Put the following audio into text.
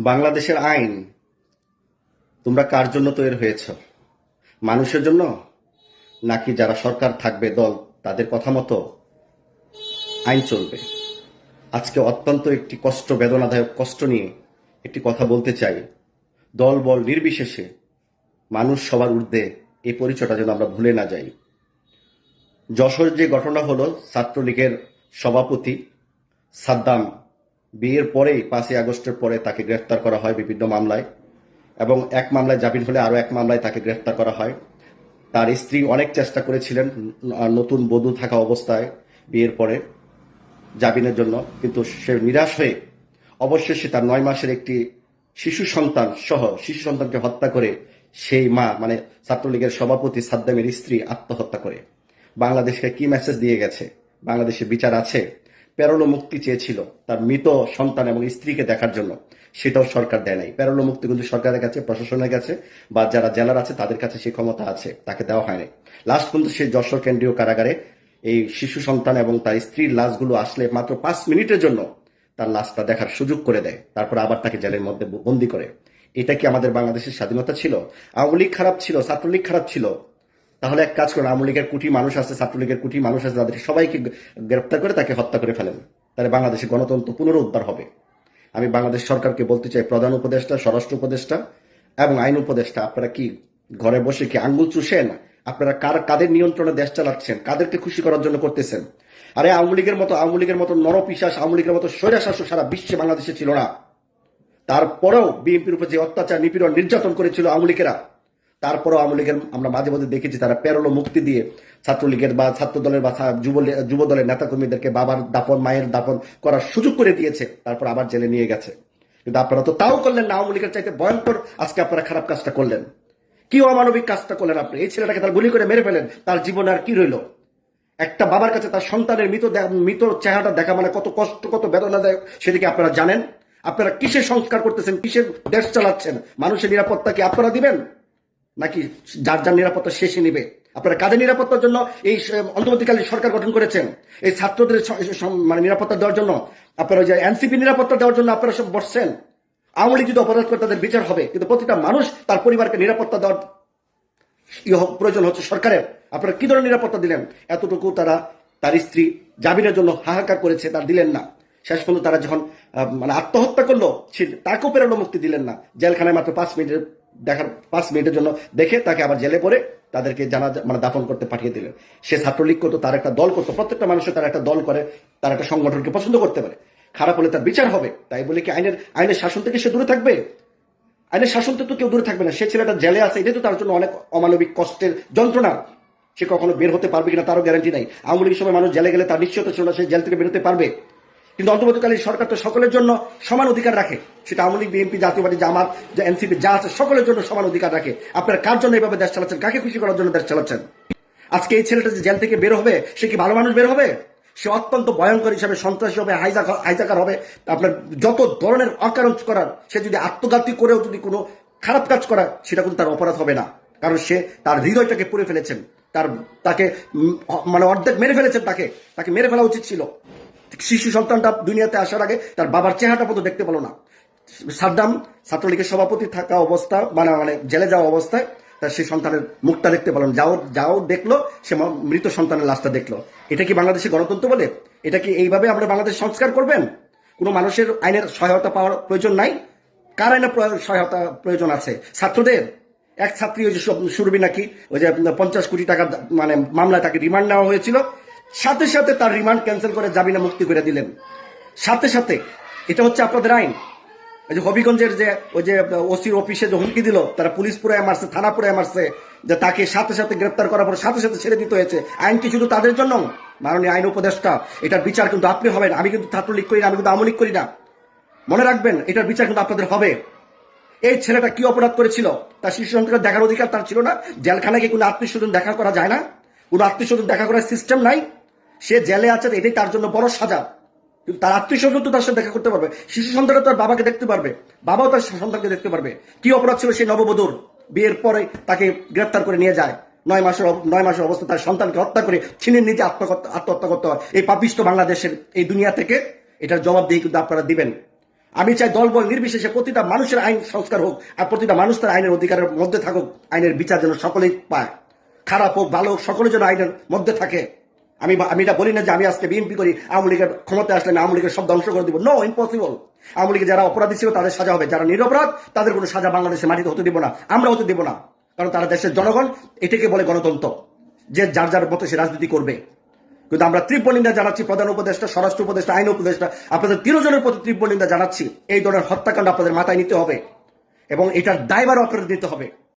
বাংলাদেশের আইন, তোমরা কার জন্য তৈরি হয়েছ? মানুষের জন্য? নাকি যারা সরকার থাকবে, দল, তাদের কথা মতো আইন চলবে? আজকে অত্যন্ত একটি কষ্ট, বেদনাদায়ক কষ্ট নিয়ে একটি কথা বলতে চাই। দল বল নির্বিশেষে মানুষ সবার ঊর্ধ্বে এই পরিচয়টা যেন আমরা ভুলে না যাই। যশোর যে ঘটনা হলো, ছাত্রলীগের সভাপতি সাদ্দাম বিয়ের পরেই পাঁচই আগস্টের পরে তাকে গ্রেফতার করা হয় বিভিন্ন মামলায়, এবং এক মামলায় জামিন হলে আরও এক মামলায় তাকে গ্রেফতার করা হয়। তার স্ত্রী অনেক চেষ্টা করেছিলেন নতুন বধূ থাকা অবস্থায় বিয়ের পরে জামিনের জন্য, কিন্তু সে নিরাশ হয়ে অবশেষে তার নয় মাসের একটি শিশু সন্তান সহ শিশু সন্তানকে হত্যা করে সেই মা মানে ছাত্রলীগের সভাপতি সাদ্দামের স্ত্রী আত্মহত্যা করে। বাংলাদেশকে কি মেসেজ দিয়ে গেছে? বাংলাদেশে বিচার আছে? প্যারোলো মুক্তি চেয়েছিল তার মৃত সন্তান এবং স্ত্রীকে দেখার জন্য। সেটাও সরকার দেয় নাই। প্যারোলো মুক্তি কিন্তু সরকারের কাছে, প্রশাসনের কাছে বা যারা জেলার আছে তাদের কাছে সেই ক্ষমতা আছে, তাকে দেওয়া হয়নি। লাস্ট কিন্তু সে যশোর কেন্দ্রীয় কারাগারে এই শিশু সন্তান এবং তার স্ত্রীর লাশগুলো আসলে মাত্র পাঁচ মিনিটের জন্য তার লাশটা দেখার সুযোগ করে দেয়। তারপর আবার তাকে জেলের মধ্যে বন্দি করে। এটা কি আমাদের বাংলাদেশের স্বাধীনতা ছিল? আওয়ামী লীগ খারাপ ছিল, ছাত্রলীগ খারাপ ছিল? তাহলে এক কাজ করুন আওয়ামী লীগের কুটি মানুষ আছে, ছাত্রলীগের কুটি মানুষ আছে তাদের সবাইকে গ্রেপ্তার করে তাকে হত্যা করে ফেলেন। তাহলে বাংলাদেশে গণতন্ত্র পুনরুদ্ধার হবে। আমি বাংলাদেশ সরকারকে বলতে চাই, প্রধান উপদেষ্টা, স্বরাষ্ট্র উপদেষ্টা এবং আইন উপদেষ্টা, আপনারা কি ঘরে বসে কি আঙ্গুল চুষেন? আপনারা কার, কাদের নিয়ন্ত্রণে দেশ চালাচ্ছেন? কাদেরকে খুশি করার জন্য করতেছেন? আরে আওয়ামী লীগের মতো, আওয়ামী লীগের মতো নরপিশাস, আওয়ামী লীগের মতো স্বৈরা শাসক সারা বিশ্বে বাংলাদেশে ছিল না। তারপরেও বিএনপির উপর যে অত্যাচার, নিপীড়ন, নির্যাতন করেছিল আওয়ামী লীগেরা তারপরেও আওয়ামী লীগের আমরা মাঝে মাঝে দেখেছি তারা পেরোলো মুক্তি দিয়ে ছাত্রলীগের বা ছাত্র দলের বা যুব যুব দলের নেতাকর্মীদেরকে বাবার দাপন মায়ের দাপন করার সুযোগ করে দিয়েছে। তারপর আবার জেলে নিয়ে গেছে। কিন্তু আপনারা তো তাও করলেন না আওয়ামী লীগের চাইতে ভয়ঙ্কর আজকে আপনারা খারাপ কাজটা করলেন। কি অমানবিক কাজটা করলেন আপনি? এই ছেলেটাকে তার গুলি করে মেরে ফেলেন। তার জীবন আর কি রইল? একটা বাবার কাছে তার সন্তানের মৃত মৃত চেহারাটা দেখা মানে কত কষ্ট, কত বেদনাদায়ক সেদিকে আপনারা জানেন? আপনারা কিসের সংস্কার করতেছেন? কিসের দেশ চালাচ্ছেন? মানুষের নিরাপত্তা কি আপনারা দিবেন? নাকি যার যার নিরাপত্তা শেষে নিবে? আপনারা কাদের নিরাপত্তার জন্য এই অন্তর্বর্তীকালীন সরকার গঠন করেছেন? এই ছাত্রদের মানে নিরাপত্তা দেওয়ার জন্য? আপনারা যে এনসিপি নিরাপত্তা দেওয়ার জন্য আপনারা সব বসছেন? আওয়ামী লীগ যদি অপরাধ করে তাদের বিচার হবে, কিন্তু প্রতিটা মানুষ তার পরিবারকে নিরাপত্তা দেওয়ার ই হ- প্রয়োজন হচ্ছে সরকারের। আপনারা কি ধরনের নিরাপত্তা দিলেন? এতটুকু তারা, তার স্ত্রী জামিনের জন্য হাহাকার করেছে, তার দিলেন না। শেষ পর্যন্ত তারা যখন মানে আত্মহত্যা করল তাকেও পেরানো মুক্তি দিলেন না। জেলখানায় মাত্র পাঁচ মিনিটের দেখার পাঁচ মিনিটের জন্য দেখে তাকে আবার জেলে পড়ে তাদেরকে জানা মানে দাফন করতে পাঠিয়ে দিলেন। সে ছাত্রলীগ করতো, তার একটা দল করতো, প্রত্যেকটা মানুষের তার একটা দল করে, তার একটা সংগঠনকে পছন্দ করতে পারে। খারাপ হলে তার বিচার হবে, তাই বলে কি আইনের আইনের শাসন থেকে সে দূরে থাকবে? আইনের শাসন থেকে তো কেউ দূরে থাকবে না। সে ছেলেটা জেলে আছে, এটাই তো তার জন্য অনেক অমানবিক কষ্টের যন্ত্রণা। সে কখনো বের হতে পারবে কিনা তারও গ্যারান্টি নাই। আওয়ামী লীগের সময় মানুষ জেলে গেলে তার নিশ্চয়তা ছিল না, সে জেল থেকে বেরোতে পারবে। কিন্তু অন্তর্বর্তীকালীন সরকার তো সকলের জন্য সমান অধিকার রাখে। সেটা আওয়ামী লীগ, বিএনপি, জাতীয় পার্টি, জামাত এনসিপি, যা আছে, সকলের জন্য সমান অধিকার রাখে। আপনারা কার জন্য এইভাবে দেশ চালাচ্ছেন? কাকে খুশি করার জন্য দেশ চালাচ্ছেন? আজকে এই ছেলেটা যে জেল থেকে বের হবে, সে কি ভালো মানুষ বের হবে? সে অত্যন্ত ভয়ঙ্কর হিসাবে সন্ত্রাসী হবে হাইজাকার হবে। আপনার যত ধরনের অকারণ করার, সে যদি আত্মঘাতী করেও যদি কোনো খারাপ কাজ করা সেটা কিন্তু তার অপরাধ হবে না। কারণ সে তার হৃদয়টাকে পুড়ে ফেলেছেন। তার তাকে মানে অর্ধেক মেরে ফেলেছেন তাকে। তাকে মেরে ফেলা উচিত ছিল। শিশু সন্তানটা দুনিয়াতে আসার আগে তার বাবার চেহারাটা পর্যন্ত দেখতে পেল না। সাদ্দাম ছাত্রলীগের সভাপতি থাকা অবস্থা মানে মানে জেলে যাওয়া অবস্থায় তার সেই সন্তানের মুখটা দেখতে পেলাম যাও যাও দেখল, সে মৃত সন্তানের লাশটা দেখল। এটা কি বাংলাদেশে গণতন্ত্র বলে? এটা কি এইভাবে আমরা বাংলাদেশ সংস্কার করবেন? কোনো মানুষের আইনের সহায়তা পাওয়ার প্রয়োজন নাই? কার আইনের সহায়তা প্রয়োজন আছে? ছাত্রদের? এক ছাত্রী ওই যে সুরভি নাকি, ওই যে পঞ্চাশ কোটি টাকার দা- মানে মামলায় তাকে রিমান্ড নেওয়া হয়েছিল। সাথে সাথে তার রিমান্ড ক্যান্সেল করে জামিনে মুক্তি করে দিলেন। সাথে সাথে, এটা হচ্ছে আপনাদের আইন। ওই যে হবিগঞ্জের যে, ওই যে, ওসির অফিসে যে হুমকি দিল, তারা পুলিশ পুরায় মারছে, থানা পুরায় মারছে, যে তাকে সাথে সাথে গ্রেপ্তার করার পর সাথে সাথে ছেড়ে দিতে হয়েছে। আইন কি শুধু তাদের জন্য? মাননীয় আইন উপদেষ্টা, এটার বিচার কিন্তু আপনি হবেন। আমি কিন্তু ছাত্রলীগ করি না, আমি কিন্তু আমলিক করি না। মনে রাখবেন, এটার বিচার কিন্তু আপনাদের হবে। এই ছেলেটা কি অপরাধ করেছিল? তার শিশু সন্তানকে দেখার অধিকার তার ছিল না? জেলখানায় কি কোনো আত্মীয় স্বজন দেখা করা যায় না? কোনো আত্মীয় স্বজন দেখা করার সিস্টেম নাই? সে জেলে আছে, এটাই তার জন্য বড় সাজা। কিন্তু তার আত্মীয় স্বজন তো তার সাথে দেখা করতে পারবে। শিশু সন্তানও তার বাবাকে দেখতে পারবে। বাবাও তার সন্তানকে দেখতে পারবে। কি অপরাধ ছিল সেই নববধূর? বিয়ের পরে তাকে গ্রেপ্তার করে নিয়ে যায়। নয় মাসের নয় মাসের অবস্থা, তার সন্তানকে হত্যা করে ছিনিয়ে নিজে আত্মহত্যা আত্মহত্যা করতে হয়। এই পাপিষ্ট বাংলাদেশের এই দুনিয়া থেকে এটার জবাব দিয়ে কিন্তু আপনারা দিবেন। আমি চাই দলবল নির্বিশেষে প্রতিটা মানুষের আইন সংস্কার হোক আর প্রতিটা মানুষ তার আইনের অধিকারের মধ্যে থাকুক। আইনের বিচার যেন সকলেই পায়। খারাপ হোক, ভালো হোক সকলে যেন আইনের মধ্যে থাকে। আমি আমি এটা বলি না যে আমি আজকে বিএনপি করি, আওয়ামী লীগের ক্ষমতা আসলে আমি আওয়ামী লীগের সব ধ্বংস করে দিব। নো ইম্পসিবল আওয়ামী লীগের যারা অপরাধী ছিল তাদের সাজা হবে। যারা নিরপরাধ তাদের কোনো সাজা বাংলাদেশে মাটিতে হতে দিব না। আমরা হতে দিব না। কারণ তারা দেশের জনগণ, এটাকে বলে গণতন্ত্র। যে যার যার মতো সে রাজনীতি করবে। কিন্তু আমরা তীব্র নিন্দা জানাচ্ছি প্রধান উপদেষ্টা, স্বরাষ্ট্র উপদেষ্টা, আইন উপদেষ্টা, আপনাদের তিনজনের প্রতি তীব্র নিন্দা জানাচ্ছি। এই ধরনের হত্যাকাণ্ড আপনাদের মাথায় নিতে হবে। এবং এটার দায়ভারও আপনাদের নিতে হবে।